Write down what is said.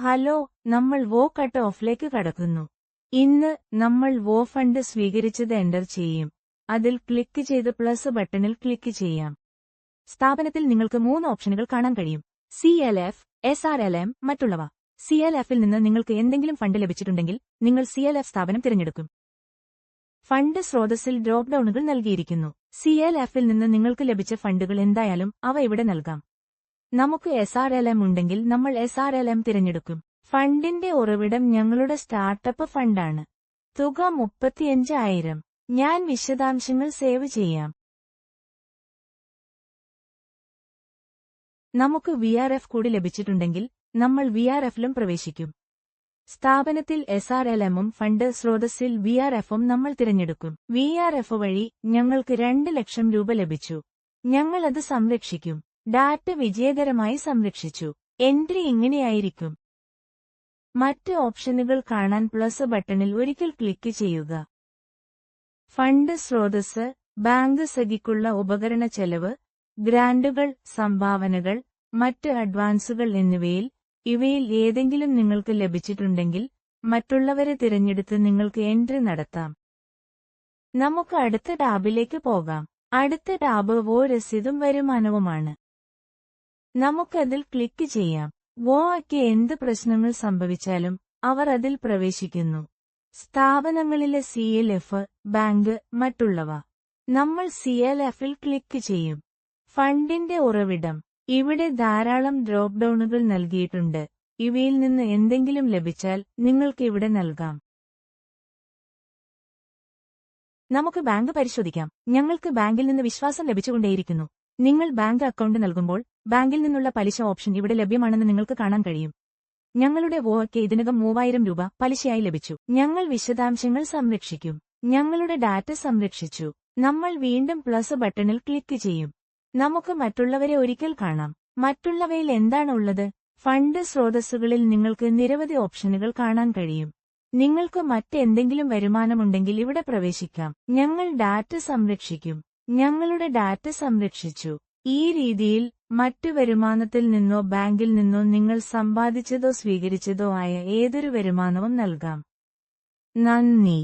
Hello നമ്മൾ വോ cut ഓഫിലേക്ക് കടക്കുന്നു. ഇന്ന് നമ്മൾ വോ ഫണ്ട് സ്വീകരിച്ചത് എന്റർ ചെയ്യും. അതിൽ ക്ലിക്ക് ചെയ്ത് പ്ലസ് ബട്ടണിൽ ക്ലിക്ക് ചെയ്യാം. സ്ഥാപനത്തിൽ നിങ്ങൾക്ക് മൂന്ന് ഓപ്ഷനുകൾ കാണാൻ കഴിയും. C L F S R L M മറ്റുള്ളവ. സി എൽ എഫിൽ നിന്ന് നിങ്ങൾക്ക് എന്തെങ്കിലും ഫണ്ട് ലഭിച്ചിട്ടുണ്ടെങ്കിൽ നിങ്ങൾ സി എൽ എഫ് സ്ഥാപനം തിരഞ്ഞെടുക്കും. ഫണ്ട് സ്രോതസ്സിൽ ഡ്രോപ്പ് ഡൌണുകൾ നൽകിയിരിക്കുന്നു. സി എൽ എഫിൽ നിന്ന് നിങ്ങൾക്ക് ലഭിച്ച ഫണ്ടുകൾ എന്തായാലും അവ ഇവിടെ നൽകാം. നമുക്ക് എസ് ആർ എൽ എം ഉണ്ടെങ്കിൽ നമ്മൾ എസ് ആർ എൽ എം തിരഞ്ഞെടുക്കും. ഫണ്ടിന്റെ ഉറവിടം ഞങ്ങളുടെ സ്റ്റാർട്ടപ്പ് ഫണ്ടാണ്. തുക മുപ്പത്തിയഞ്ച് ആയിരം ഞാൻ വിശദാംശങ്ങൾ സേവ് ചെയ്യാം. നമുക്ക് വി ആർ എഫ് കൂടി ലഭിച്ചിട്ടുണ്ടെങ്കിൽ നമ്മൾ വി ആർ എഫിലും പ്രവേശിക്കും. സ്ഥാപനത്തിൽ എസ് ആർ എൽ എമ്മും ഫണ്ട് സ്രോതസ്സിൽ വി ആർ എഫും നമ്മൾ തിരഞ്ഞെടുക്കും. വി ആർ എഫ് വഴി ഞങ്ങൾക്ക് രണ്ട് ലക്ഷം രൂപ ലഭിച്ചു. ഞങ്ങൾ അത് സംരക്ഷിക്കും. ഡാറ്റ വിജയകരമായി സംരക്ഷിച്ചു. എൻട്രി ഇങ്ങനെയായിരിക്കും. മറ്റ് ഓപ്ഷനുകൾ കാണാൻ പ്ലസ് ബട്ടണിൽ ഒരിക്കൽ ക്ലിക്ക് ചെയ്യുക. ഫണ്ട് സ്രോതസ് ബാങ്ക് സഖിക്കുള്ള ഉപകരണ ചെലവ് ഗ്രാൻഡുകൾ സംഭാവനകൾ മറ്റ് അഡ്വാൻസുകൾ എന്നിവയിൽ ഇവയിൽ ഏതെങ്കിലും നിങ്ങൾക്ക് ലഭിച്ചിട്ടുണ്ടെങ്കിൽ മറ്റുള്ളവരെ തിരഞ്ഞെടുത്ത് നിങ്ങൾക്ക് എൻട്രി നടത്താം. നമുക്ക് അടുത്ത ടാബിലേക്ക് പോകാം. അടുത്ത ടാബ് ഓ രസീതും വരുമാനവുമാണ്. നമുക്കതിൽ ക്ലിക്ക് ചെയ്യാം. വോയ്ക്ക് എന്ത് പ്രശ്നങ്ങൾ സംഭവിച്ചാലും അവർ അതിൽ പ്രവേശിക്കുന്നു. സ്ഥാപനങ്ങളിലെ സി എൽ എഫ് ബാങ്ക് മറ്റുള്ളവ. നമ്മൾ സി എൽ എഫിൽ ക്ലിക്ക് ചെയ്യും. ഫണ്ടിന്റെ ഉറവിടം. ഇവിടെ ധാരാളം ഡ്രോപ്പ് ഡൌണുകൾ നൽകിയിട്ടുണ്ട്. ഇവയിൽ നിന്ന് എന്തെങ്കിലും ലഭിച്ചാൽ നിങ്ങൾക്ക് ഇവിടെ നൽകാം. നമുക്ക് ബാങ്ക് പരിശോധിക്കാം. ഞങ്ങൾക്ക് ബാങ്കിൽ നിന്ന് വിശ്വാസം ലഭിച്ചുകൊണ്ടേയിരിക്കുന്നു. നിങ്ങൾ ബാങ്ക് അക്കൗണ്ട് നൽകുമ്പോൾ ബാങ്കിൽ നിന്നുള്ള പലിശ ഓപ്ഷൻ ഇവിടെ ലഭ്യമാണെന്ന് നിങ്ങൾക്ക് കാണാൻ കഴിയും. ഞങ്ങളുടെ വോയ്ക്ക് ഇതിനകം മൂവായിരം രൂപ പലിശയായി ലഭിച്ചു. ഞങ്ങൾ വിശദാംശങ്ങൾ സംരക്ഷിക്കും. ഞങ്ങളുടെ ഡാറ്റ സംരക്ഷിച്ചു. നമ്മൾ വീണ്ടും പ്ലസ് ബട്ടണിൽ ക്ലിക്ക് ചെയ്യും. നമുക്ക് മറ്റുള്ളവരെ ഒരിക്കൽ കാണാം. മറ്റുള്ളവയിൽ എന്താണ് ഉള്ളത്? ഫണ്ട് സ്രോതസ്സുകളിൽ നിങ്ങൾക്ക് നിരവധി ഓപ്ഷനുകൾ കാണാൻ കഴിയും. നിങ്ങൾക്ക് മറ്റെന്തെങ്കിലും വരുമാനമുണ്ടെങ്കിൽ ഇവിടെ പ്രവേശിക്കാം. ഞങ്ങൾ ഡാറ്റ സംരക്ഷിക്കും. ഞങ്ങളുടെ ഡാറ്റ സംരക്ഷിച്ചു. ഈ രീതിയിൽ മറ്റു വരുമാനത്തിൽ നിന്നോ ബാങ്കിൽ നിന്നോ നിങ്ങൾ സമ്പാദിച്ചതോ സ്വീകരിച്ചതോ ആയ ഏതൊരു വരുമാനവും നൽകാം. നന്ദി.